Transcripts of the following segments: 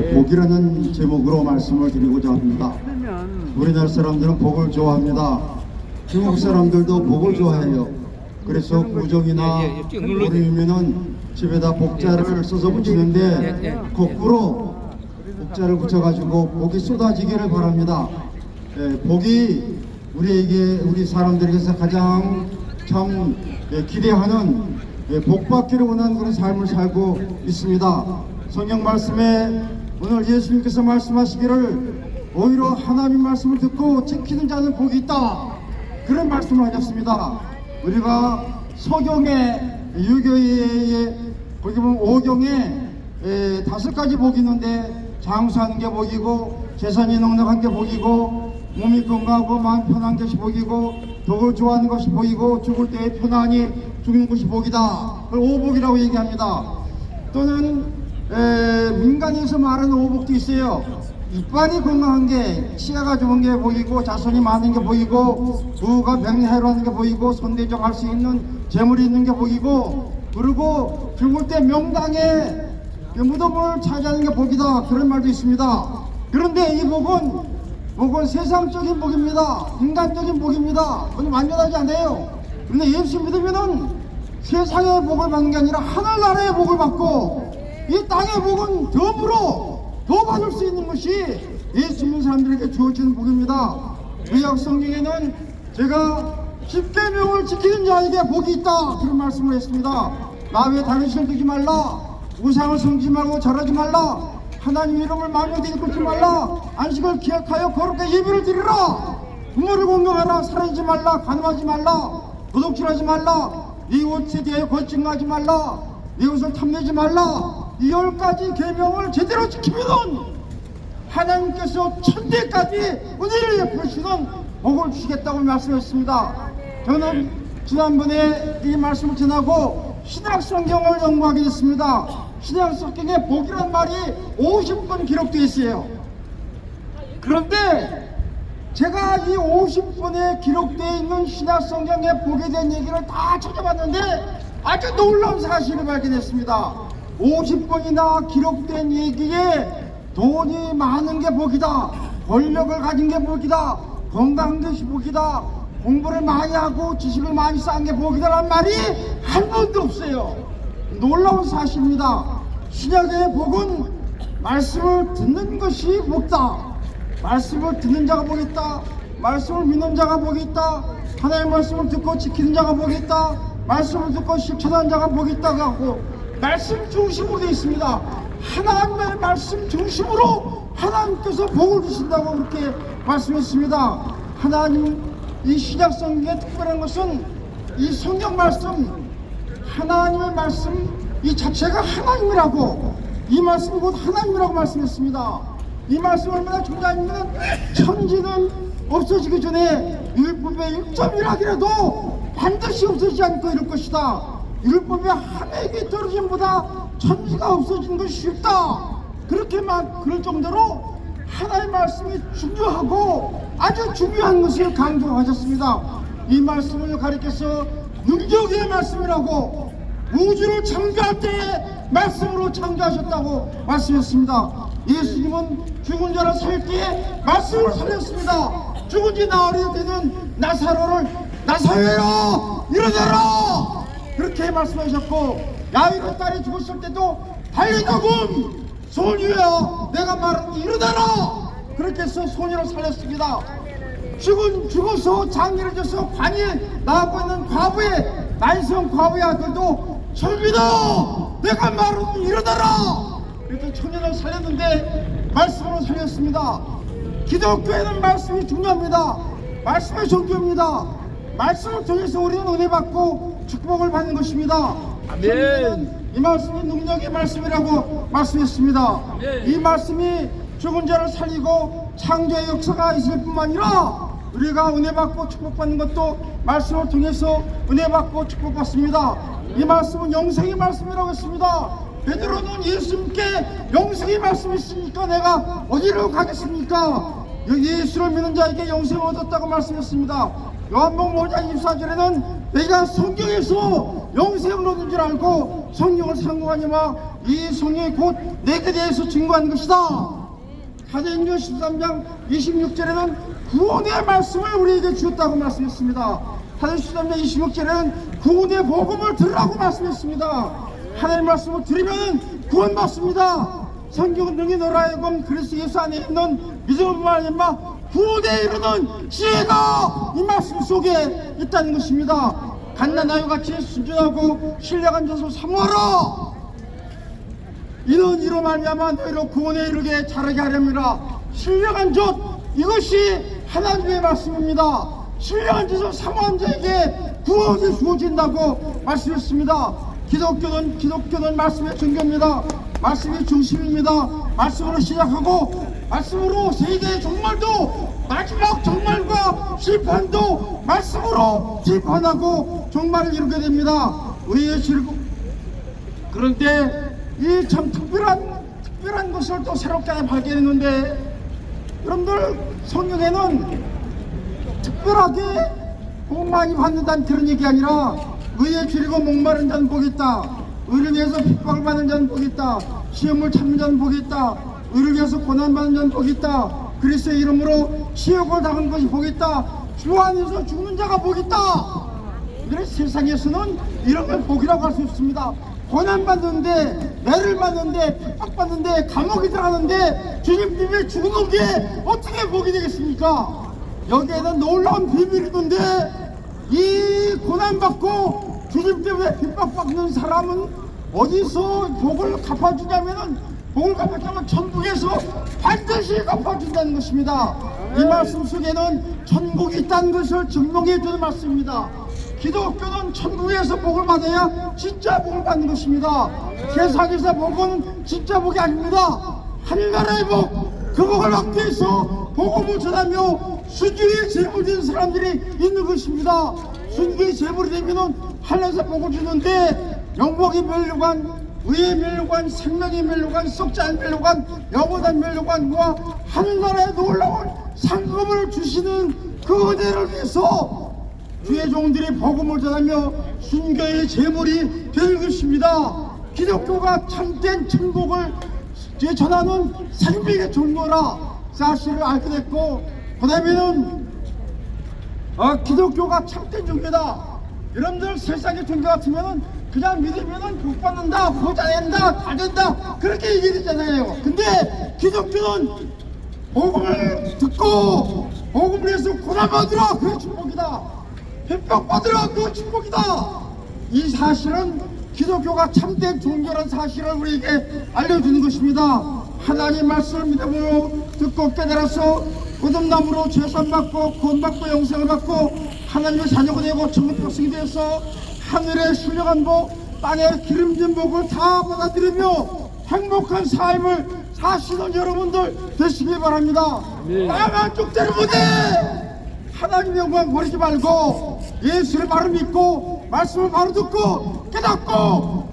예, 복이라는 제목으로 말씀을 드리고자 합니다. 우리나라 사람들은 복을 좋아합니다. 중국 사람들도 복을 좋아해요. 그래서 구정이나 예, 예. 보름이면은 집에다 복자를 써서 붙이는데 예, 예. 거꾸로 복자를 붙여가지고 복이 쏟아지기를 바랍니다. 예, 복이 우리에게 우리 사람들에게서 가장 참 예, 기대하는 예, 복 받기를 원하는 그런 삶을 살고 있습니다. 성경 말씀에 오늘 예수님께서 말씀하시기를 오히려 하나님 말씀을 듣고 지키는 자는 복이 있다. 그런 말씀을 하셨습니다. 우리가 서경에 유교의 거기 보면 오경에 에, 다섯 가지 복이 있는데 장수하는 게 복이고 재산이 넉넉한 게 복이고 몸이 건강하고 마음 편한 것이 복이고 덕을 좋아하는 것이 복이고 죽을 때 편안히 죽는 것이 복이다. 그걸 오복이라고 얘기합니다. 또는 에, 민간에서 말하는 오복도 있어요. 이빨이 건강한 게 치아가 좋은 게 보이고 자손이 많은 게 보이고 부가 명예회로하는 게 보이고 손대적할 수 있는 재물이 있는 게 보이고 그리고 죽을 때 명당에 그 무덤을 차지하는 게 복이다 그런 말도 있습니다. 그런데 이 복은 복은 세상적인 복입니다. 인간적인 복입니다. 그건 완전하지 않아요. 그런데 예수 믿으면은 세상의 복을 받는 게 아니라 하늘나라의 복을 받고 이 땅의 복은 덤으로 더 받을 수 있는 것이 예수 믿는 사람들에게 주어지는 복입니다. 구약 성경에는 제가 십계명을 지키는 자에게 복이 있다. 그런 말씀을 했습니다. 나 외에 다른 신을 두지 말라. 우상을 섬기지 말고 절하지 말라. 하나님 이름을 마음에 들지 말라. 안식을 기억하여 거룩하게 예배를 드리라. 부모를 공경하라. 사랑하지 말라. 간음하지 말라. 도둑질하지 말라. 네 옷에 대하여 거짓말하지 말라. 네 옷을 탐내지 말라 이 열 가지 계명을 제대로 지키면 하나님께서 천대까지 은혜를 베푸시는 복을 주시겠다고 말씀했습니다. 저는 지난번에 이 말씀을 전하고 신약 성경을 연구하게 됐습니다. 신약 성경에 복이란 말이 50번 기록되어 있어요. 그런데 제가 이 50번에 기록되어 있는 신약 성경에 보게 된 얘기를 다 찾아봤는데 아주 놀라운 사실을 발견했습니다. 50번이나 기록된 얘기에 돈이 많은 게 복이다. 권력을 가진 게 복이다. 건강한 것이 복이다. 공부를 많이 하고 지식을 많이 쌓은 게 복이다라는 말이 한 번도 없어요. 놀라운 사실입니다. 신약의 복은 말씀을 듣는 것이 복다. 말씀을 듣는 자가 있다. 말씀을 믿는 자가 복이 있다. 하나님의 말씀을 듣고 지키는 자가 있다. 말씀을 듣고 실천하는 자가 있다고 하고 말씀 중심으로 되어 있습니다. 하나님의 말씀 중심으로 하나님께서 복을 주신다고 그렇게 말씀했습니다. 하나님 이 신약 성경의 특별한 것은 이 성경 말씀 하나님의 말씀 이 자체가 하나님이라고 이 말씀 곧 하나님이라고 말씀했습니다. 이 말씀 얼마나 중요하냐면 천지는 없어지기 전에 율법의 1점이라기라도 반드시 없어지지 않고 이럴 것이다. 율법의 한 획이 떨어짐보다 천지가 없어지는 것이 쉽다. 그렇게 막 그럴 정도로 하나의 말씀이 중요하고 아주 중요한 것을 강조하셨습니다. 이 말씀을 가리켜서 능력의 말씀이라고 우주를 창조할 때의 말씀으로 창조하셨다고 말씀했습니다. 예수님은 죽은 자를 살 때에 말씀을 살렸습니다. 죽은 지 나흘이 되는 나사로를 나사로야 일어나라 그렇게 말씀하셨고 야이로 딸이 죽었을 때도 달려가군 소녀야 내가 말하는 일어나라 그렇게 해서 소녀를 살렸습니다. 죽은 죽어서 장례를 져서 관이 나고 있는 과부의 난성 과부의 아들도 철비다 내가 말하는 일어나라 그래서 청년을 살렸는데 말씀으로 살렸습니다. 기독교에는 말씀이 중요합니다. 말씀의 종교입니다. 말씀을 통해서 우리는 은혜 받고 축복을 받는 것입니다. 아멘. 이 말씀이 능력의 말씀이라고 말씀했습니다. 아멘. 이 말씀이 죽은 자를 살리고 창조의 역사가 있을 뿐만 아니라 우리가 은혜 받고 축복받는 것도 말씀을 통해서 은혜 받고 축복받습니다. 이 말씀은 영생의 말씀이라고 했습니다. 베드로는 예수님께 영생의 말씀이 있으니까 내가 어디로 가겠습니까? 예수를 믿는 자에게 영생을 얻었다고 말씀했습니다. 요한복음 5장 24절에는 내가 성경에서 영생을 얻은 줄 알고 성경을 상고하니마 이 성령이 곧 내게 대해서 증거한 것이다. 사도행전 13장 26절에는 구원의 말씀을 우리에게 주었다고 말씀했습니다. 사도행전 13장 26절에는 구원의 복음을 들으라고 말씀했습니다. 하나님 말씀을 들으면 구원 받습니다. 성경은 능히 너로 하여금 그리스도 예수 안에 있는 믿음을 말미암 아 구원에 이르는 지혜가 이 말씀 속에 있다는 것입니다. 갓난아유 같이 순전하고 신령한 자서 사모하라. 이는 이로 말미암아 너희로 구원에 이르게 자라게 하렵니다. 신령한 젖 이것이 하나님의 말씀입니다. 신령한 젖을 사모한 자에게 구원이 주어진다고 말씀했습니다. 기독교는 기독교는 말씀의 증거입니다. 말씀이 중심입니다. 말씀으로 시작하고 말씀으로 세계의 종말도 마지막 종말과 심판도 말씀으로 심판하고 종말을 이루게 됩니다. 의의 즐거 그런데 이 참 특별한 특별한 것을 또 새롭게 발견했는데 여러분들 성경에는 특별하게 복 많이 받는다는 그런 얘기 아니라 의에 줄이고 목마른 자는 복이 있다. 의를 위해서 핍박을 받는 자는 복이 있다. 시험을 참는 자는 복이 있다 의를 위해서 고난받는 자는 복이 있다 그리스도의 이름으로 치욕을 당한 것이 복이 있다 주 안에서 죽는 자가 복이 있다 이런 세상에서는 이런 걸 복이라고 할 수 없습니다. 고난받는데, 매를 받는데, 핍박받는데, 감옥에 들어가는데, 주님 때문에 죽는 게 어떻게 복이 되겠습니까? 여기에는 놀라운 비밀이 있는데, 이 고난받고 주님 때문에 핍박받는 사람은 어디서 복을 갚아주냐면은, 복을 갚아주면 천국에서 반드시 갚아준다는 것입니다. 이 말씀 속에는 천국이 있다는 것을 증명해 주는 말씀입니다. 기독교는 천국에서 복을 받아야 진짜 복을 받는 것입니다. 세상에서 복은 진짜 복이 아닙니다. 하늘나라의 복, 그 복을 받기 위해서 복음을 전하며 순주의 제물 된 사람들이 있는 것입니다. 순주의 제물이 되면은 하늘에서 복을 주는데 영광의 멸류관, 의의 멸류관, 생명의 멸류관, 않은 멸류관, 영원한 멸류관과 하늘나라에 놀라운 상급을 주시는 그 은혜를 위해서 주의 종들이 복음을 전하며 순교의 제물이 될 것입니다. 기독교가 참된 천국을 전하는 생명의 종교라 사실을 알게 됐고 그 다음에는 어, 기독교가 참된 종교다. 여러분들 세상의 종교 같으면은 그냥 믿으면은 복 받는다, 부자 된다, 다 된다 그렇게 얘기되잖아요. 근데 기독교는 복음을 듣고 복음을 해서 고난 받으라 그게 축복이다. 핍박 받으라 그 축복이다. 이 사실은 기독교가 참된 종교라는 사실을 우리에게 알려주는 것입니다. 하나님 말씀을 믿음으로 듣고 깨달아서 거듭남으로 죄산 받고 구원받고 영생을 받고 하나님의 자녀가 되고 천국 백성이 되어서 하늘의 신령한 복 땅의 기름진 복을 다 받아들이며 행복한 삶을 사시는 여러분들 되시기 바랍니다. 땅 한쪽 때를 보내 하나님 영광 버리지 말고 예수를 바로 믿고 말씀을 바로 듣고 깨닫고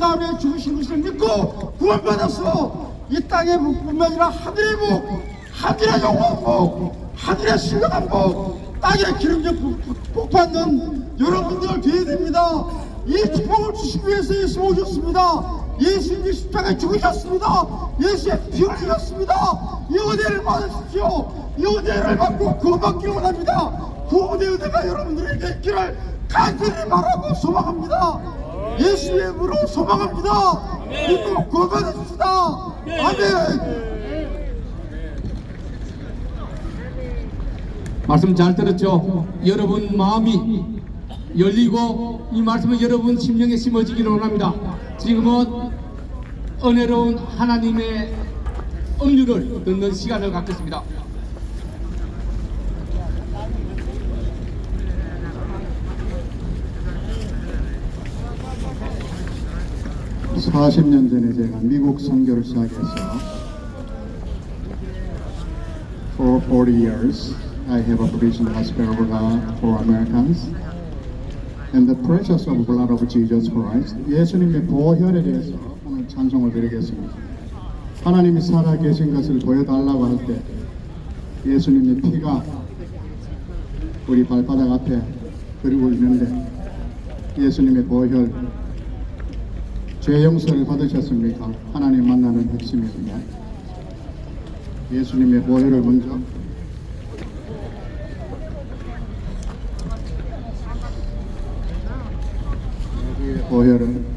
나를 위해 죽으신 것을 믿고 구원받아서 이 땅의 복뿐만 아니라 하늘의 복 하늘의 영광 복 하늘의 신령한 복 땅의 기름진 복, 복, 복 받는 여러분들 됩니다. 이 축복을 주시기 위해서 예수 오셨습니다. 예수님이 십자가에 죽으셨습니다. 예수의 피 흘리셨습니다. 이 은혜를 받으십시오. 이 은혜를 받고 구원받기 원합니다. 구원의 은혜가 여러분들에게 있기를 간절히 바라고 소망합니다. 예수의 이름으로 소망합니다. 믿고 구원받으십시다. 아멘. 말씀 잘 들었죠? 여러분 마음이 열리고 이 말씀은 여러분 심령에 심어지기를 원합니다. 지금은 은혜로운 하나님의 음료를 듣는 시간을 갖겠습니다. 사십 년 전에 제가 미국 선교를 시작해서 for 40 years I have a of God for Americans and the precious of blood of Jesus Christ 예수님의 보혈에 대해서 오늘 찬송을 드리겠습니다. 하나님이 살아 계신 것을 보여달라고 할 때 예수님의 피가 우리 발바닥 앞에 그리고 있는데 예수님의 보혈 죄 용서를 받으셨습니까? 하나님 만나는 핵심입니다. 예수님의 보혈을 먼저 보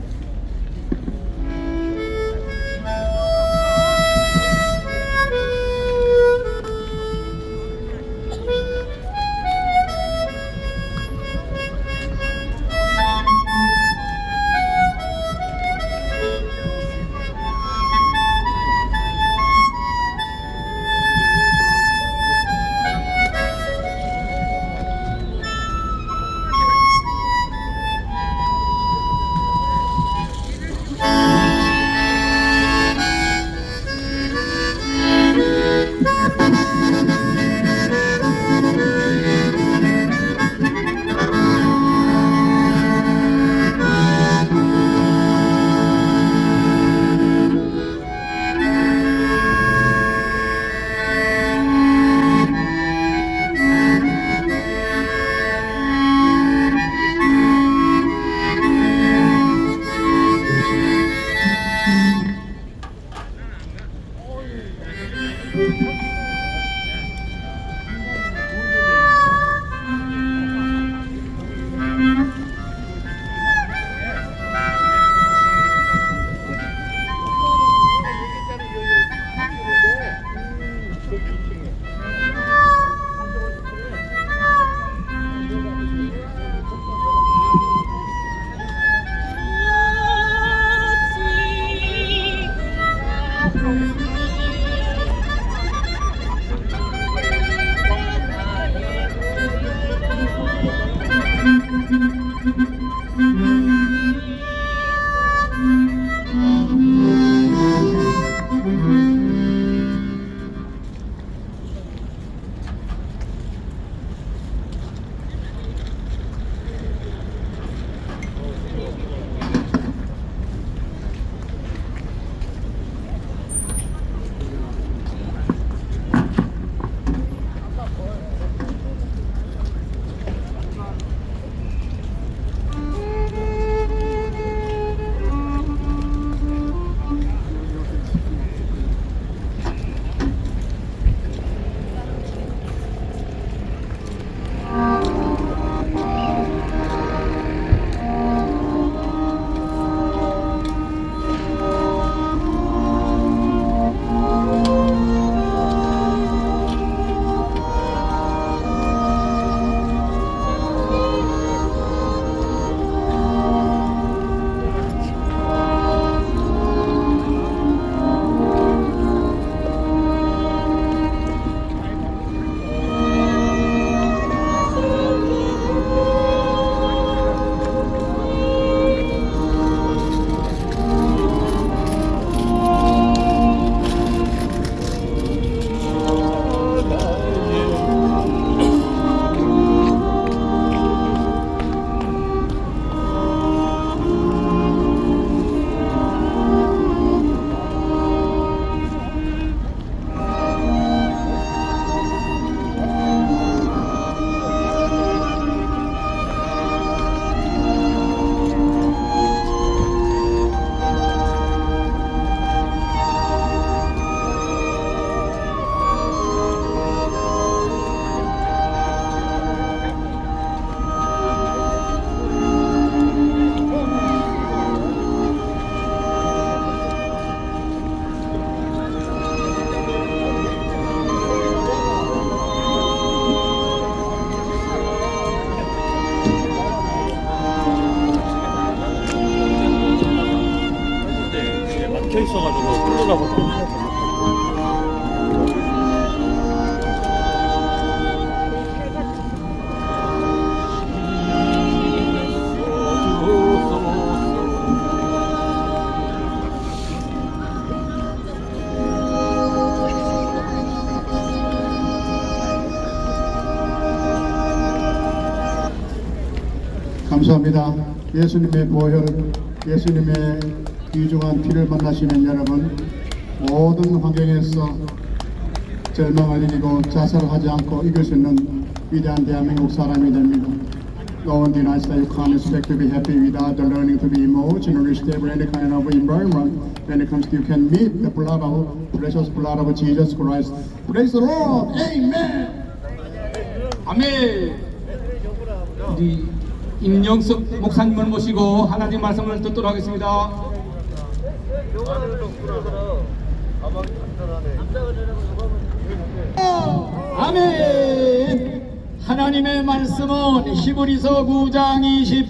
감사합니다. 예수님의 보혈, 예수님의 귀중한 피를 만나시는 여러분, 모든 환경에서 절망을 이기고 자살하지 않고 이길 수 있는 위대한 대한민국 사람이 됩니다. No one denies that you can't expect to be happy without the learning to be emotionally stable, any kind of environment. When it comes to you can meet the blood of precious blood of Jesus Christ. Praise the Lord. Amen. 아멘. 우리 임영석 목사님을 모시고 하나님 말씀을 듣도록 하겠습니다. 아멘. 하나님의 말씀은 히브리서 9장 20